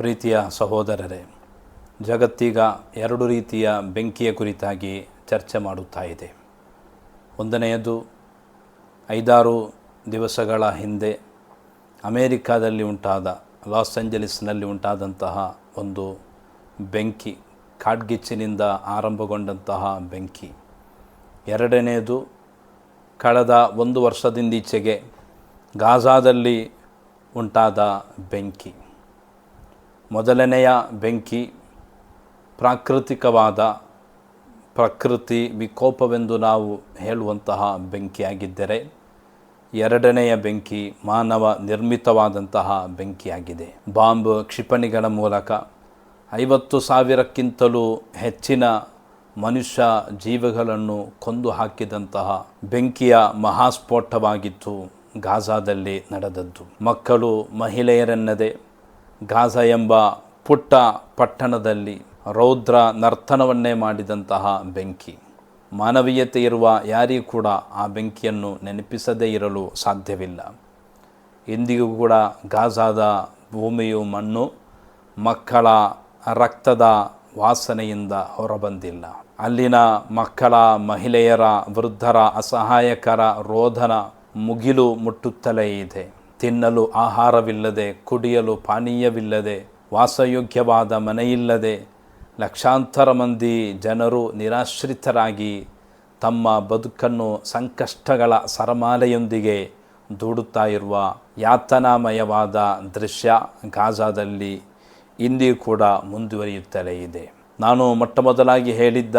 ಪ್ರೀತಿಯ ಸಹೋದರರೇ, ಜಗತ್ತೀಗ ಎರಡು ರೀತಿಯ ಬೆಂಕಿಯ ಕುರಿತಾಗಿ ಚರ್ಚೆ ಮಾಡುತ್ತಾ ಇದೆ. ಒಂದನೆಯದು, ಐದಾರು ದಿವಸಗಳ ಹಿಂದೆ ಅಮೇರಿಕಾದಲ್ಲಿ ಉಂಟಾದ, ಲಾಸ್ ಏಂಜಲೀಸ್ನಲ್ಲಿ ಉಂಟಾದಂತಹ ಒಂದು ಬೆಂಕಿ, ಕಾಡ್ಗಿಚ್ಚಿನಿಂದ ಆರಂಭಗೊಂಡಂತಹ ಬೆಂಕಿ. ಎರಡನೆಯದು, ಕಳೆದ ಒಂದು ವರ್ಷದಿಂದೀಚೆಗೆ ಗಾಜಾದಲ್ಲಿ ಉಂಟಾದ ಬೆಂಕಿ. ಮೊದಲನೆಯ ಬೆಂಕಿ, ಪ್ರಾಕೃತಿಕವಾದ ಪ್ರಕೃತಿ ವಿಕೋಪವೆಂದು ನಾವು ಹೇಳುವಂತಹ ಬೆಂಕಿಯಾಗಿದ್ದರೆ, ಎರಡನೆಯ ಬೆಂಕಿ ಮಾನವ ನಿರ್ಮಿತವಾದಂತಹ ಬೆಂಕಿಯಾಗಿದೆ. ಬಾಂಬ್ ಕ್ಷಿಪಣಿಗಳ ಮೂಲಕ ಐವತ್ತು ಸಾವಿರಕ್ಕಿಂತಲೂ ಹೆಚ್ಚಿನ ಮನುಷ್ಯ ಜೀವಗಳನ್ನು ಕೊಂದು ಹಾಕಿದಂತಹ ಬೆಂಕಿಯ ಮಹಾಸ್ಫೋಟವಾಗಿತ್ತು ಗಾಜಾದಲ್ಲಿ ನಡೆದದ್ದು. ಮಕ್ಕಳು ಮಹಿಳೆಯರೆನ್ನದೆ ಗಾಜಾ ಎಂಬ ಪುಟ್ಟ ಪಟ್ಟಣದಲ್ಲಿ ರೌದ್ರ ನರ್ತನವನ್ನೇ ಮಾಡಿದಂತಹ ಬೆಂಕಿ. ಮಾನವೀಯತೆ ಇರುವ ಯಾರಿಗೂ ಕೂಡ ಆ ಬೆಂಕಿಯನ್ನು ನೆನಪಿಸದೇ ಇರಲು ಸಾಧ್ಯವಿಲ್ಲ. ಇಂದಿಗೂ ಕೂಡ ಗಾಜಾದ ಭೂಮಿಯು ಮಣ್ಣು, ಮಕ್ಕಳ ರಕ್ತದ ವಾಸನೆಯಿಂದ ಹೊರಬಂದಿಲ್ಲ. ಅಲ್ಲಿನ ಮಕ್ಕಳ, ಮಹಿಳೆಯರ, ವೃದ್ಧರ, ಅಸಹಾಯಕರ ರೋಧನ ಮುಗಿಲು ಮುಟ್ಟುತ್ತಲೇ ಇದೆ. ತಿನ್ನಲು ಆಹಾರವಿಲ್ಲದೆ, ಕುಡಿಯಲು ಪಾನೀಯವಿಲ್ಲದೆ, ವಾಸಯೋಗ್ಯವಾದ ಮನೆಯಿಲ್ಲದೆ ಲಕ್ಷಾಂತರ ಮಂದಿ ಜನರು ನಿರಾಶ್ರಿತರಾಗಿ ತಮ್ಮ ಬದುಕನ್ನು ಸಂಕಷ್ಟಗಳ ಸರಮಾಲೆಯೊಂದಿಗೆ ದೂಡುತ್ತಾ ಇರುವ ಯಾತನಾಮಯವಾದ ದೃಶ್ಯ ಗಾಜಾದಲ್ಲಿ ಇಂದಿಯೂ ಕೂಡ ಮುಂದುವರಿಯುತ್ತಲೇ ಇದೆ. ನಾನು ಮೊಟ್ಟ ಮೊದಲಾಗಿ ಹೇಳಿದ್ದ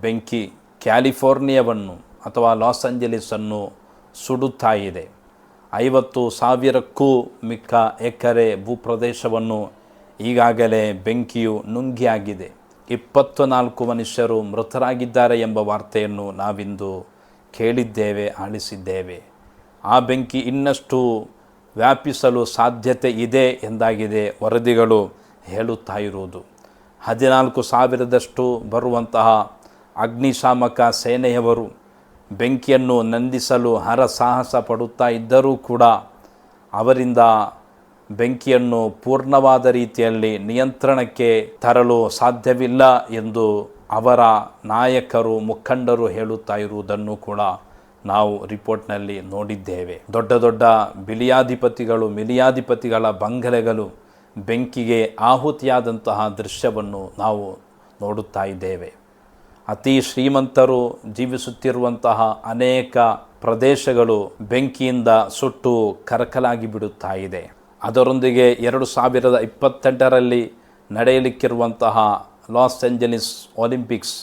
ಬೆಂಕಿ ಕ್ಯಾಲಿಫೋರ್ನಿಯಾವನ್ನು ಅಥವಾ ಲಾಸ್ ಏಂಜಲೀಸನ್ನು ಸುಡುತ್ತಾ ಇದೆ. ಐವತ್ತು ಸಾವಿರಕ್ಕೂ ಮಿಕ್ಕ ಎಕರೆ ಭೂಪ್ರದೇಶವನ್ನು ಈಗಾಗಲೇ ಬೆಂಕಿಯು ನುಂಗಿಯಾಗಿದೆ. ಇಪ್ಪತ್ತು ನಾಲ್ಕು ಮನುಷ್ಯರು ಮೃತರಾಗಿದ್ದಾರೆ ಎಂಬ ವಾರ್ತೆಯನ್ನು ನಾವಿಂದು ಕೇಳಿದ್ದೇವೆ, ಆಲಿಸಿದ್ದೇವೆ. ಆ ಬೆಂಕಿ ಇನ್ನಷ್ಟು ವ್ಯಾಪಿಸಲು ಸಾಧ್ಯತೆ ಇದೆ ಎಂದಾಗಿದೆ ವರದಿಗಳು ಹೇಳುತ್ತಾ ಇರುವುದು. ಹದಿನಾಲ್ಕು ಸಾವಿರದಷ್ಟು ಬರುವಂತಹ ಅಗ್ನಿಶಾಮಕ ಸೇನೆಯವರು ಬೆಂಕಿಯನ್ನು ನಂದಿಸಲು ಹರಸಾಹಸ ಪಡುತ್ತಾ ಇದ್ದರೂ ಕೂಡ ಅವರಿಂದ ಬೆಂಕಿಯನ್ನು ಪೂರ್ಣವಾದ ರೀತಿಯಲ್ಲಿ ನಿಯಂತ್ರಣಕ್ಕೆ ತರಲು ಸಾಧ್ಯವಿಲ್ಲ ಎಂದು ಅವರ ನಾಯಕರು, ಮುಖಂಡರು ಹೇಳುತ್ತಾ ಇರುವುದನ್ನು ಕೂಡ ನಾವು ರಿಪೋರ್ಟ್ನಲ್ಲಿ ನೋಡಿದ್ದೇವೆ. ದೊಡ್ಡ ದೊಡ್ಡ ಬಿಲಿಯಾಧಿಪತಿಗಳು ಮಿಲಿಯಾಧಿಪತಿಗಳ ಬಂಗಲೆಗಳು ಬೆಂಕಿಗೆ ಆಹುತಿಯಾದಂತಹ ದೃಶ್ಯವನ್ನು ನಾವು ನೋಡುತ್ತಾ ಇದ್ದೇವೆ. ಅತಿ ಶ್ರೀಮಂತರು ಜೀವಿಸುತ್ತಿರುವಂತಹ ಅನೇಕ ಪ್ರದೇಶಗಳು ಬೆಂಕಿಯಿಂದ ಸುಟ್ಟು ಕರಕಲಾಗಿ ಬಿಡುತ್ತಾ ಇದೆ. ಅದರೊಂದಿಗೆ ಎರಡು ಸಾವಿರದ ಇಪ್ಪತ್ತೆಂಟರಲ್ಲಿ ನಡೆಯಲಿಕ್ಕಿರುವಂತಹ ಲಾಸ್ ಏಂಜಲೀಸ್ ಒಲಿಂಪಿಕ್ಸ್,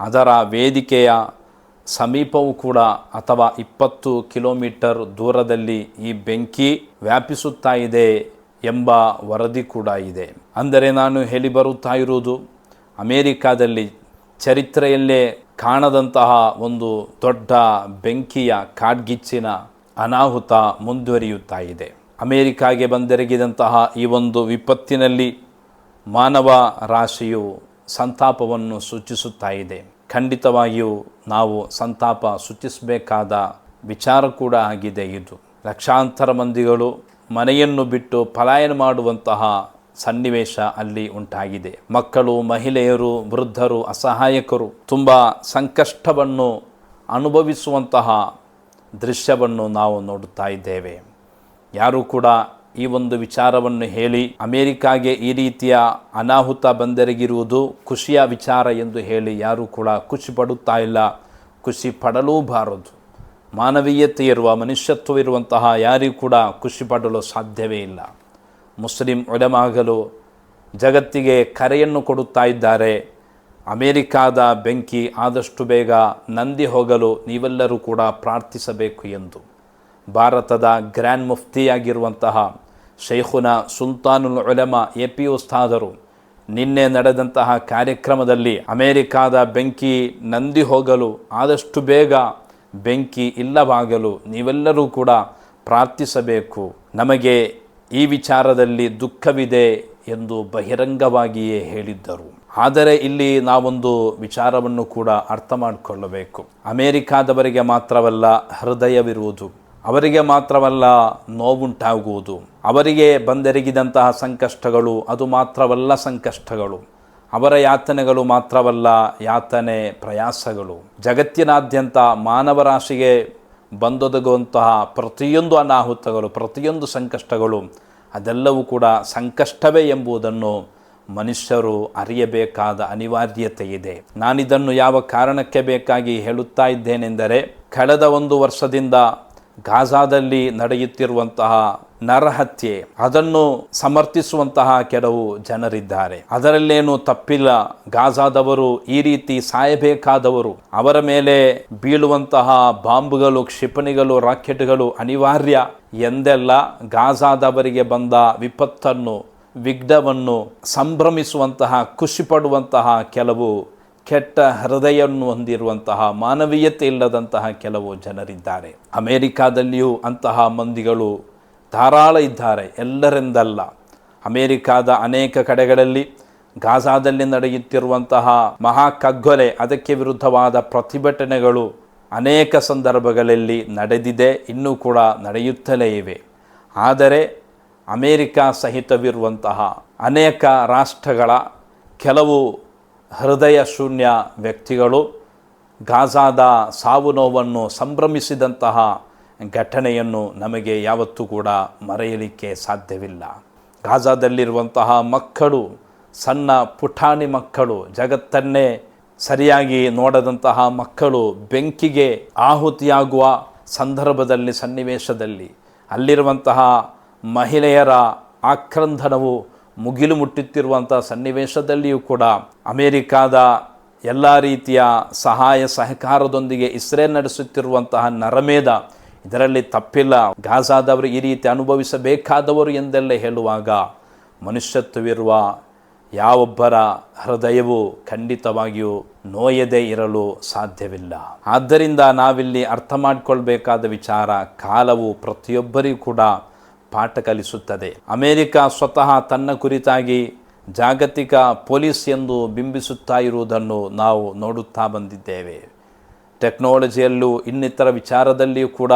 ಅದರ ವೇದಿಕೆಯ ಸಮೀಪವೂ ಕೂಡ ಅಥವಾ ಇಪ್ಪತ್ತು ಕಿಲೋಮೀಟರ್ ದೂರದಲ್ಲಿ ಈ ಬೆಂಕಿ ವ್ಯಾಪಿಸುತ್ತಾ ಇದೆ ಎಂಬ ವರದಿ ಕೂಡ ಇದೆ. ಅಂದರೆ ನಾನು ಹೇಳಿ ಬರುತ್ತಾ ಇರುವುದು, ಅಮೇರಿಕಾದಲ್ಲಿ ಚರಿತ್ರೆಯಲ್ಲೇ ಕಾಣದಂತಹ ಒಂದು ದೊಡ್ಡ ಬೆಂಕಿಯ ಕಾಡ್ಗಿಚ್ಚಿನ ಅನಾಹುತ ಮುಂದುವರಿಯುತ್ತಾ ಇದೆ. ಅಮೇರಿಕಾಗೆ ಬಂದೆರಗಿದಂತಹ ಈ ಒಂದು ವಿಪತ್ತಿನಲ್ಲಿ ಮಾನವ ರಾಶಿಯು ಸಂತಾಪವನ್ನು ಸೂಚಿಸುತ್ತಾ ಇದೆ. ಖಂಡಿತವಾಗಿಯೂ ನಾವು ಸಂತಾಪ ಸೂಚಿಸಬೇಕಾದ ವಿಚಾರ ಕೂಡ ಆಗಿದೆ ಇದು. ಲಕ್ಷಾಂತರ ಮಂದಿಗಳು ಮನೆಯನ್ನು ಬಿಟ್ಟು ಪಲಾಯನ ಮಾಡುವಂತಹ ಸನ್ನಿವೇಶ ಅಲ್ಲಿ ಉಂಟಾಗಿದೆ. ಮಕ್ಕಳು, ಮಹಿಳೆಯರು, ವೃದ್ಧರು, ಅಸಹಾಯಕರು ತುಂಬ ಸಂಕಷ್ಟವನ್ನು ಅನುಭವಿಸುವಂತಹ ದೃಶ್ಯವನ್ನು ನಾವು ನೋಡುತ್ತಾ ಇದ್ದೇವೆ. ಯಾರು ಕೂಡ ಈ ಒಂದು ವಿಚಾರವನ್ನು ಹೇಳಿ ಅಮೇರಿಕಾಗೆ ಈ ರೀತಿಯ ಅನಾಹುತ ಬಂದೆರಗಿರುವುದು ಖುಷಿಯ ವಿಚಾರ ಎಂದು ಹೇಳಿ ಯಾರೂ ಕೂಡ ಖುಷಿ ಪಡುತ್ತಾ ಇಲ್ಲ. ಖುಷಿ ಪಡಲೂಬಾರದು. ಮಾನವೀಯತೆ ಇರುವ ಮನುಷ್ಯತ್ವ ಇರುವಂತಹ ಯಾರಿಗೂ ಕೂಡ ಖುಷಿ ಪಡಲು ಸಾಧ್ಯವೇ ಇಲ್ಲ. ಮುಸ್ಲಿಂ ಒಡಮಾಗಲು ಜಗತ್ತಿಗೆ ಕರೆಯನ್ನು ಕೊಡುತ್ತಾ ಇದ್ದಾರೆ. ಅಮೇರಿಕಾದ ಬೆಂಕಿ ಆದಷ್ಟು ಬೇಗ ನಂದಿ ಹೋಗಲು ನೀವೆಲ್ಲರೂ ಕೂಡ ಪ್ರಾರ್ಥಿಸಬೇಕು ಎಂದು. ಭಾರತದ ಗ್ರ್ಯಾಂಡ್ ಮುಫ್ತಿಯಾಗಿರುವಂತಹ ಶೈಖುನ ಸುಲ್ತಾನುಲ್ ಉಲಮ ಎ ಪಿ ಉಸ್ತಾದರು ನಿನ್ನೆ ನಡೆದಂತಹ ಕಾರ್ಯಕ್ರಮದಲ್ಲಿ ಅಮೇರಿಕಾದ ಬೆಂಕಿ ನಂದಿ ಹೋಗಲು ಆದಷ್ಟು ಬೇಗ ಬೆಂಕಿ ಇಲ್ಲವಾಗಲು ನೀವೆಲ್ಲರೂ ಕೂಡ ಪ್ರಾರ್ಥಿಸಬೇಕು. ನಮಗೆ ಈ ವಿಚಾರದಲ್ಲಿ ದುಃಖವಿದೆ ಎಂದು ಬಹಿರಂಗವಾಗಿಯೇ ಹೇಳಿದ್ದರು. ಆದರೆ ಇಲ್ಲಿ ನಾವೊಂದು ವಿಚಾರವನ್ನು ಕೂಡ ಅರ್ಥ ಮಾಡಿಕೊಳ್ಳಬೇಕು. ಅಮೇರಿಕಾದವರಿಗೆ ಮಾತ್ರವಲ್ಲ, ಹೃದಯವಿರುವುದು. ಅವರಿಗೆ ಮಾತ್ರವಲ್ಲ, ನೋವುಂಟಾಗುವುದು. ಅವರಿಗೆ ಬಂದೆರಗಿದಂತಹ ಸಂಕಷ್ಟಗಳು, ಅದು ಮಾತ್ರವಲ್ಲ ಸಂಕಷ್ಟಗಳು. ಅವರ ಯಾತನೆಗಳು ಮಾತ್ರವಲ್ಲ, ಯಾತನೆ ಪ್ರಯಾಸಗಳು. ಜಗತ್ತಿನಾದ್ಯಂತ ಮಾನವರಾಶಿಗೆ ಬಂದೊದಗುವಂತಹ ಪ್ರತಿಯೊಂದು ಅನಾಹುತಗಳು, ಪ್ರತಿಯೊಂದು ಸಂಕಷ್ಟಗಳು, ಅದೆಲ್ಲವೂ ಕೂಡ ಸಂಕಷ್ಟವೇ ಎಂಬುದನ್ನು ಮನುಷ್ಯರು ಅರಿಯಬೇಕಾದ ಅನಿವಾರ್ಯತೆ ಇದೆ. ನಾನಿದನ್ನು ಯಾವ ಕಾರಣಕ್ಕೆ ಬೇಕಾಗಿ ಹೇಳುತ್ತಾ ಇದ್ದೇನೆಂದರೆ, ಕಳೆದ ಒಂದು ವರ್ಷದಿಂದ ಗಾಜಾದಲ್ಲಿ ನಡೆಯುತ್ತಿರುವಂತಹ ನರಹತ್ಯೆ, ಅದನ್ನು ಸಮರ್ಥಿಸುವಂತಹ ಕೆಲವು ಜನರಿದ್ದಾರೆ. ಅದರಲ್ಲೇನು ತಪ್ಪಿಲ್ಲ. ಗಾಜಾದವರು ಈ ರೀತಿ ಸಾಯಬೇಕಾದವರು. ಅವರ ಮೇಲೆ ಬೀಳುವಂತಹ ಬಾಂಬ್ಗಳು, ಕ್ಷಿಪಣಿಗಳು, ರಾಕೆಟ್ಗಳು ಅನಿವಾರ್ಯ. ಎಂದೆಲ್ಲ ಗಾಜಾದವರಿಗೆ ಬಂದ ವಿಪತ್ತನ್ನು, ವಿಘ್ನವನ್ನು ಸಂಭ್ರಮಿಸುವಂತಹ, ಖುಷಿಪಡುವಂತಹ ಕೆಲವು ಕೆಟ್ಟ ಹೃದಯವನ್ನು ಹೊಂದಿರುವಂತಹ, ಮಾನವೀಯತೆ ಇಲ್ಲದಂತಹ ಕೆಲವು ಜನರಿದ್ದಾರೆ. ಅಮೇರಿಕಾದಲ್ಲಿಯೂ ಅಂತಹ ಮಂದಿಗಳು ಧಾರಾಳ ಇದ್ದಾರೆ, ಎಲ್ಲರಿಂದಲ್ಲ. ಅಮೇರಿಕಾದ ಅನೇಕ ಕಡೆಗಳಲ್ಲಿ ಗಾಜಾದಲ್ಲಿ ನಡೆಯುತ್ತಿರುವಂತಹ ಮಹಾ ಕಗ್ಗೊಲೆ, ಅದಕ್ಕೆ ವಿರುದ್ಧವಾದ ಪ್ರತಿಭಟನೆಗಳು ಅನೇಕ ಸಂದರ್ಭಗಳಲ್ಲಿ ನಡೆದಿದೆ, ಇನ್ನೂ ಕೂಡ ನಡೆಯುತ್ತಲೇ ಇವೆ. ಆದರೆ ಅಮೇರಿಕ ಸಹಿತವಿರುವಂತಹ ಅನೇಕ ರಾಷ್ಟ್ರಗಳ ಕೆಲವು ಹೃದಯ ಶೂನ್ಯ ವ್ಯಕ್ತಿಗಳು ಗಾಜಾದ ಸಾವು ನೋವನ್ನು ಸಂಭ್ರಮಿಸಿದಂತಹ ಘಟನೆಯನ್ನು ನಮಗೆ ಯಾವತ್ತೂ ಕೂಡ ಮರೆಯಲಿಕ್ಕೆ ಸಾಧ್ಯವಿಲ್ಲ. ಗಾಜಾದಲ್ಲಿರುವಂತಹ ಮಕ್ಕಳು, ಸಣ್ಣ ಪುಟಾಣಿ ಮಕ್ಕಳು, ಜಗತ್ತನ್ನೇ ಸರಿಯಾಗಿ ನೋಡದಂತಹ ಮಕ್ಕಳು ಬೆಂಕಿಗೆ ಆಹುತಿಯಾಗುವ ಸಂದರ್ಭದಲ್ಲಿ, ಸನ್ನಿವೇಶದಲ್ಲಿ, ಅಲ್ಲಿರುವಂತಹ ಮಹಿಳೆಯರ ಆಕ್ರಂದನವು ಮುಗಿಲು ಮುಟ್ಟುತ್ತಿರುವಂಥ ಸನ್ನಿವೇಶದಲ್ಲಿಯೂ ಕೂಡ ಅಮೇರಿಕಾದ ಎಲ್ಲ ರೀತಿಯ ಸಹಾಯ ಸಹಕಾರದೊಂದಿಗೆ ಇಸ್ರೇಲ್ ನಡೆಸುತ್ತಿರುವಂತಹ ನರಮೇಧ ಇದರಲ್ಲಿ ತಪ್ಪಿಲ್ಲ. ಗಾಜಾದವರು ಈ ರೀತಿ ಅನುಭವಿಸಬೇಕಾದವರು ಎಂದೆಲ್ಲ ಹೇಳುವಾಗ ಮನುಷ್ಯತ್ವವಿರುವ ಯಾವೊಬ್ಬರ ಹೃದಯವು ಖಂಡಿತವಾಗಿಯೂ ನೋಯದೇ ಇರಲು ಸಾಧ್ಯವಿಲ್ಲ. ಆದ್ದರಿಂದ ನಾವಿಲ್ಲಿ ಅರ್ಥ ಮಾಡಿಕೊಳ್ಬೇಕಾದ ವಿಚಾರ ಕಾಲವು ಪ್ರತಿಯೊಬ್ಬರಿಗೂ ಕೂಡ ಪಾಠ ಕಲಿಸುತ್ತದೆ. ಅಮೇರಿಕ ಸ್ವತಃ ತನ್ನ ಕುರಿತಾಗಿ ಜಾಗತಿಕ ಪೊಲೀಸ್ ಎಂದು ಬಿಂಬಿಸುತ್ತಾ ಇರುವುದನ್ನು ನಾವು ನೋಡುತ್ತಾ ಬಂದಿದ್ದೇವೆ. ಟೆಕ್ನಾಲಜಿಯಲ್ಲೂ ಇನ್ನಿತರ ವಿಚಾರದಲ್ಲಿಯೂ ಕೂಡ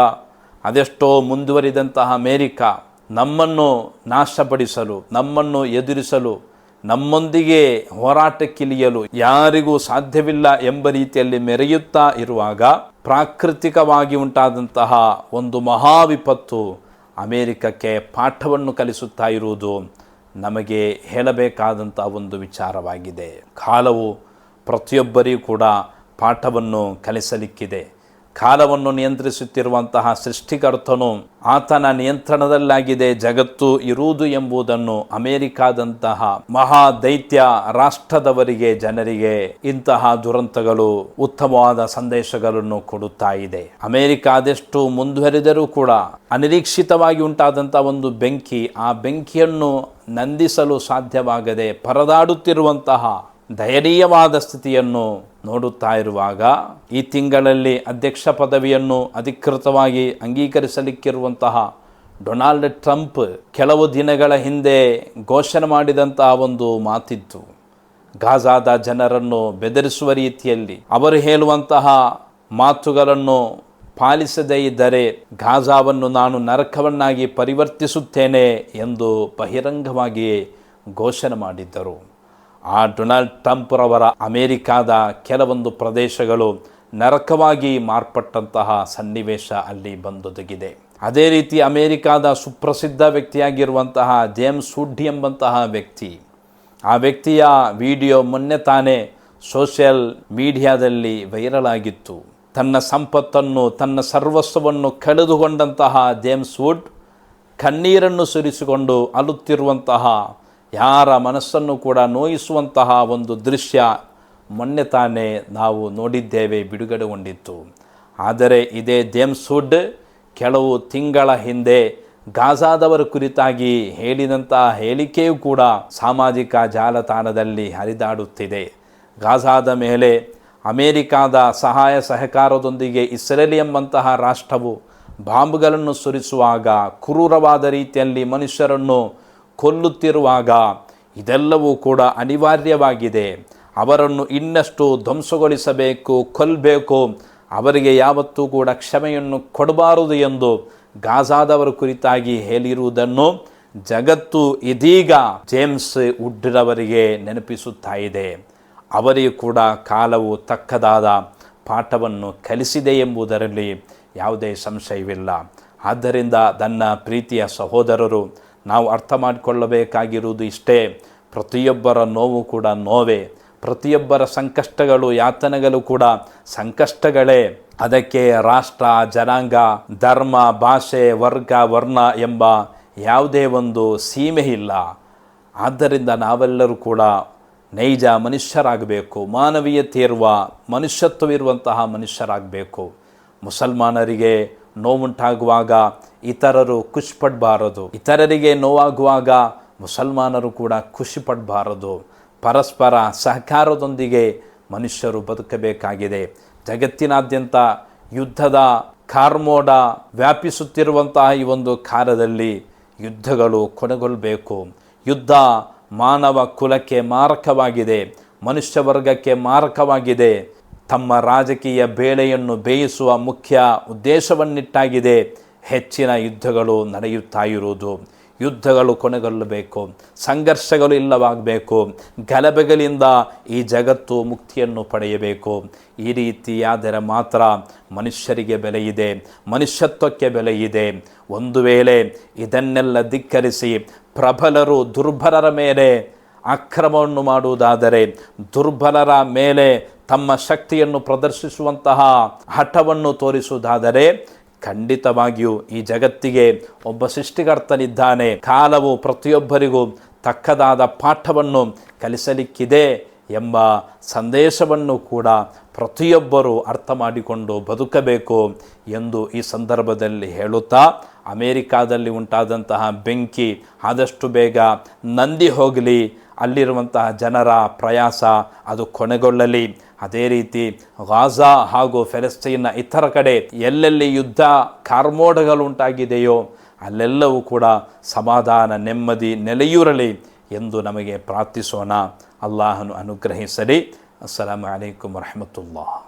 ಅದೆಷ್ಟೋ ಮುಂದುವರಿದಂತಹ ಅಮೇರಿಕ ನಮ್ಮನ್ನು ನಾಶಪಡಿಸಲು, ನಮ್ಮನ್ನು ಎದುರಿಸಲು, ನಮ್ಮೊಂದಿಗೆ ಹೋರಾಟಕ್ಕಿಳಿಯಲು ಯಾರಿಗೂ ಸಾಧ್ಯವಿಲ್ಲ ಎಂಬ ರೀತಿಯಲ್ಲಿ ಮೆರೆಯುತ್ತಾ ಇರುವಾಗ ಪ್ರಾಕೃತಿಕವಾಗಿ ಉಂಟಾದಂತಹ ಒಂದು ಮಹಾವಿಪತ್ತು ಅಮೇರಿಕಕ್ಕೆ ಪಾಠವನ್ನು ಕಲಿಸುತ್ತಾ ಇರುವುದು ನಮಗೆ ಹೇಳಬೇಕಾದಂಥ ಒಂದು ವಿಚಾರವಾಗಿದೆ. ಕಾಲವು ಪ್ರತಿಯೊಬ್ಬರಿಗೂ ಕೂಡ ಪಾಠವನ್ನು ಕಲಿಸಲಿಕ್ಕಿದೆ. ಕಾಲವನ್ನು ನಿಯಂತ್ರಿಸುತ್ತಿರುವಂತಹ ಸೃಷ್ಟಿಕರ್ತನು ಆತನ ನಿಯಂತ್ರಣದಲ್ಲಾಗಿದೆ. ಜಗತ್ತು ಇರುವುದು ಎಂಬುದನ್ನು ಅಮೆರಿಕಾದಂತಹ ಮಹಾ ದೈತ್ಯ ರಾಷ್ಟ್ರದವರಿಗೆ, ಜನರಿಗೆ ಇಂತಹ ದುರಂತಗಳು ಉತ್ತಮವಾದ ಸಂದೇಶಗಳನ್ನು ಕೊಡುತ್ತಾ ಇದೆ. ಅಮೆರಿಕ ಅದೆಷ್ಟು ಮುಂದುವರಿದರೂ ಕೂಡ ಅನಿರೀಕ್ಷಿತವಾಗಿ ಉಂಟಾದಂತಹ ಒಂದು ಬೆಂಕಿ, ಆ ಬೆಂಕಿಯನ್ನು ನಂದಿಸಲು ಸಾಧ್ಯವಾಗದೆ ಪರದಾಡುತ್ತಿರುವಂತಹ ದಯನೀಯವಾದ ಸ್ಥಿತಿಯನ್ನು ನೋಡುತ್ತಾ ಇರುವಾಗ ಈ ತಿಂಗಳಲ್ಲಿ ಅಧ್ಯಕ್ಷ ಪದವಿಯನ್ನು ಅಧಿಕೃತವಾಗಿ ಅಂಗೀಕರಿಸಲಿಕ್ಕಿರುವಂತಹ ಡೊನಾಲ್ಡ್ ಟ್ರಂಪ್ ಕೆಲವು ದಿನಗಳ ಹಿಂದೆ ಘೋಷಣೆ ಮಾಡಿದಂತಹ ಒಂದು ಮಾತಿತ್ತು. ಗಾಜಾದ ಜನರನ್ನು ಬೆದರಿಸುವ ರೀತಿಯಲ್ಲಿ ಅವರು ಹೇಳುವಂತಹ ಮಾತುಗಳನ್ನು ಪಾಲಿಸದೇ ಇದ್ದರೆ ಗಾಜಾವನ್ನು ನಾನು ನರಕವನ್ನಾಗಿ ಪರಿವರ್ತಿಸುತ್ತೇನೆ ಎಂದು ಬಹಿರಂಗವಾಗಿ ಘೋಷಣೆ ಮಾಡಿದ್ದರು. ಆ ಡೊನಾಲ್ಡ್ ಟ್ರಂಪ್ರವರ ಅಮೇರಿಕಾದ ಕೆಲವೊಂದು ಪ್ರದೇಶಗಳು ನರಕವಾಗಿ ಮಾರ್ಪಟ್ಟಂತಹ ಸನ್ನಿವೇಶ ಅಲ್ಲಿ ಬಂದೊದಗಿದೆ. ಅದೇ ರೀತಿ ಅಮೇರಿಕಾದ ಸುಪ್ರಸಿದ್ಧ ವ್ಯಕ್ತಿಯಾಗಿರುವಂತಹ ಜೇಮ್ಸ್ ಹುಡ್ ಎಂಬಂತಹ ವ್ಯಕ್ತಿ, ಆ ವ್ಯಕ್ತಿಯ ವಿಡಿಯೋ ಮೊನ್ನೆ ತಾನೇ ಸೋಷಿಯಲ್ ಮೀಡಿಯಾದಲ್ಲಿ ವೈರಲ್ ಆಗಿತ್ತು. ತನ್ನ ಸಂಪತ್ತನ್ನು, ತನ್ನ ಸರ್ವಸ್ವವನ್ನು ಕಳೆದುಕೊಂಡಂತಹ ಜೇಮ್ಸ್ ವುಡ್ ಕಣ್ಣೀರನ್ನು ಸುರಿಸಿಕೊಂಡು ಅಲುತ್ತಿರುವಂತಹ ಯಾರ ಮನಸ್ಸನ್ನು ಕೂಡ ನೋಯಿಸುವಂತಹ ಒಂದು ದೃಶ್ಯ ಮೊನ್ನೆ ತಾನೇ ನಾವು ನೋಡಿದ್ದೇವೆ ಬಿಡುಗಡೆಗೊಂಡಿತ್ತು ಆದರೆ ಇದೇ ಜೇಮ್ಸ್ ಹುಡ್ ಕೆಲವು ತಿಂಗಳ ಹಿಂದೆ ಗಾಜಾದವರ ಕುರಿತಾಗಿ ಹೇಳಿದಂತಹ ಹೇಳಿಕೆಯೂ ಕೂಡ ಸಾಮಾಜಿಕ ಜಾಲತಾಣದಲ್ಲಿ ಹರಿದಾಡುತ್ತಿದೆ. ಗಾಜಾದ ಮೇಲೆ ಅಮೇರಿಕಾದ ಸಹಾಯ ಸಹಕಾರದೊಂದಿಗೆ ಇಸ್ರೇಲ್ ಎಂಬಂತಹ ರಾಷ್ಟ್ರವು ಬಾಂಬ್ಗಳನ್ನು ಸುರಿಸುವಾಗ ಕ್ರೂರವಾದ ರೀತಿಯಲ್ಲಿ ಮನುಷ್ಯರನ್ನು ಕೊಲ್ಲುತ್ತಿರುವಾಗ ಇದೆಲ್ಲವೂ ಕೂಡ ಅನಿವಾರ್ಯವಾಗಿದೆ. ಅವರನ್ನು ಇನ್ನಷ್ಟು ಧ್ವಂಸಗೊಳಿಸಬೇಕು ಕೊಲ್ಲಬೇಕು ಅವರಿಗೆ ಯಾವತ್ತೂ ಕೂಡ ಕ್ಷಮೆಯನ್ನು ಕೊಡಬಾರದು ಎಂದು ಗಾಜಾದವರ ಕುರಿತಾಗಿ ಹೇಳಿರುವುದನ್ನು ಜಗತ್ತು ಇದೀಗ ಜೇಮ್ಸ್ ಉಡ್ರವರಿಗೆ ನೆನಪಿಸುತ್ತಾ ಇದೆ. ಅವರಿಗೂ ಕೂಡ ಕಾಲವು ತಕ್ಕದಾದ ಪಾಠವನ್ನು ಕಲಿಸಿದೆ ಎಂಬುದರಲ್ಲಿ ಯಾವುದೇ ಸಂಶಯವಿಲ್ಲ. ಆದ್ದರಿಂದ ನನ್ನ ಪ್ರೀತಿಯ ಸಹೋದರರು ನಾವು ಅರ್ಥ ಮಾಡಿಕೊಳ್ಳಬೇಕಾಗಿರುವುದು ಇಷ್ಟೇ. ಪ್ರತಿಯೊಬ್ಬರ ನೋವು ಕೂಡ ನೋವೇ. ಪ್ರತಿಯೊಬ್ಬರ ಸಂಕಷ್ಟಗಳು, ಯಾತನೆಗಳು ಕೂಡ ಸಂಕಷ್ಟಗಳೇ. ಅದಕ್ಕೆ ರಾಷ್ಟ್ರ, ಜನಾಂಗ, ಧರ್ಮ, ಭಾಷೆ, ವರ್ಗ, ವರ್ಣ ಎಂಬ ಯಾವುದೇ ಒಂದು ಸೀಮೆ ಇಲ್ಲ. ಆದ್ದರಿಂದ ನಾವೆಲ್ಲರೂ ಕೂಡ ನೈಜ ಮನುಷ್ಯರಾಗಬೇಕು. ಮಾನವೀಯತೆ ಇರುವ ಮನುಷ್ಯತ್ವವಿರುವಂತಹ ಮನುಷ್ಯರಾಗಬೇಕು. ಮುಸಲ್ಮಾನರಿಗೆ ನೋವುಂಟಾಗುವಾಗ ಇತರರು ಖುಷಿಪಡಬಾರದು. ಇತರರಿಗೆ ನೋವಾಗುವಾಗ ಮುಸಲ್ಮಾನರು ಕೂಡ ಖುಷಿ ಪಡಬಾರದು ಪರಸ್ಪರ ಸಹಕಾರದೊಂದಿಗೆ ಮನುಷ್ಯರು ಬದುಕಬೇಕಾಗಿದೆ. ಜಗತ್ತಿನಾದ್ಯಂತ ಯುದ್ಧದ ಕಾರ್ಮೋಡ ವ್ಯಾಪಿಸುತ್ತಿರುವಂತಹ ಈ ಒಂದು ಕಾಲದಲ್ಲಿ ಯುದ್ಧಗಳು ಕೊನೆಗೊಳ್ಳಬೇಕು ಯುದ್ಧ ಮಾನವ ಕುಲಕ್ಕೆ ಮಾರಕವಾಗಿದೆ. ಮನುಷ್ಯ ವರ್ಗಕ್ಕೆ ಮಾರಕವಾಗಿದೆ. ತಮ್ಮ ರಾಜಕೀಯ ಬೇಳೆಯನ್ನು ಬೇಯಿಸುವ ಮುಖ್ಯ ಉದ್ದೇಶವನ್ನಿಟ್ಟಾಗಿದೆ. ಹೆಚ್ಚಿನ ಯುದ್ಧಗಳು ನಡೆಯುತ್ತಾ ಇರುವುದು. ಯುದ್ಧಗಳು ಕೊನೆಗೊಳ್ಳಬೇಕು. ಸಂಘರ್ಷಗಳು ಇಲ್ಲವಾಗಬೇಕು. ಗಲಭೆಗಳಿಂದ ಈ ಜಗತ್ತು ಮುಕ್ತಿಯನ್ನು ಪಡೆಯಬೇಕು. ಈ ರೀತಿಯಾದರೆ ಮಾತ್ರ ಮನುಷ್ಯರಿಗೆ ಬೆಲೆ ಇದೆ. ಮನುಷ್ಯತ್ವಕ್ಕೆ ಬೆಲೆ ಇದೆ. ಒಂದು ವೇಳೆ ಇದನ್ನೆಲ್ಲ ಧಿಕ್ಕರಿಸಿ ಪ್ರಬಲರು ದುರ್ಬಲರ ಮೇಲೆ ಅಕ್ರಮವನ್ನು ಮಾಡುವುದಾದರೆ ದುರ್ಬಲರ ಮೇಲೆ ತಮ್ಮ ಶಕ್ತಿಯನ್ನು ಪ್ರದರ್ಶಿಸುವಂತಹ ಹಠವನ್ನು ತೋರಿಸುವುದಾದರೆ ಖಂಡಿತವಾಗಿಯೂ ಈ ಜಗತ್ತಿಗೆ ಒಬ್ಬ ಸೃಷ್ಟಿಕರ್ತನಿದ್ದಾನೆ. ಕಾಲವು ಪ್ರತಿಯೊಬ್ಬರಿಗೂ ತಕ್ಕದಾದ ಪಾಠವನ್ನು ಕಲಿಸಲಿಕ್ಕಿದೆ ಎಂಬ ಸಂದೇಶವನ್ನು ಕೂಡ ಪ್ರತಿಯೊಬ್ಬರೂ ಅರ್ಥ ಮಾಡಿಕೊಂಡು ಬದುಕಬೇಕು ಎಂದು ಈ ಸಂದರ್ಭದಲ್ಲಿ ಹೇಳುತ್ತಾ, ಅಮೇರಿಕಾದಲ್ಲಿ ಉಂಟಾದಂತಹ ಬೆಂಕಿ ಆದಷ್ಟು ಬೇಗ ನಂದಿ ಹೋಗಲಿ, ಅಲ್ಲಿರುವಂತಹ ಜನರ ಪ್ರಯಾಸ ಅದು ಕೊನೆಗೊಳ್ಳಲಿ. ಅದೇ ರೀತಿ ಗಾಜಾ ಹಾಗೂ ಫೆಲಸ್ತೀನ್ನ ಇತರ ಕಡೆ ಎಲ್ಲೆಲ್ಲಿ ಯುದ್ಧ ಕಾರ್ಮೋಡಗಳು ಉಂಟಾಗಿದೆಯೋ ಅಲ್ಲೆಲ್ಲವೂ ಕೂಡ ಸಮಾಧಾನ, ನೆಮ್ಮದಿ ನೆಲೆಯೂರಲಿ ಎಂದು ನಮಗೆ ಪ್ರಾರ್ಥಿಸೋಣ. ಅಲ್ಲಾಹನು ಅನುಗ್ರಹಿಸಲಿ. ಅಸ್ಸಲಾಮು ಅಲೈಕುಮ್ ವರಹಮತುಲ್ಲಾಹ್.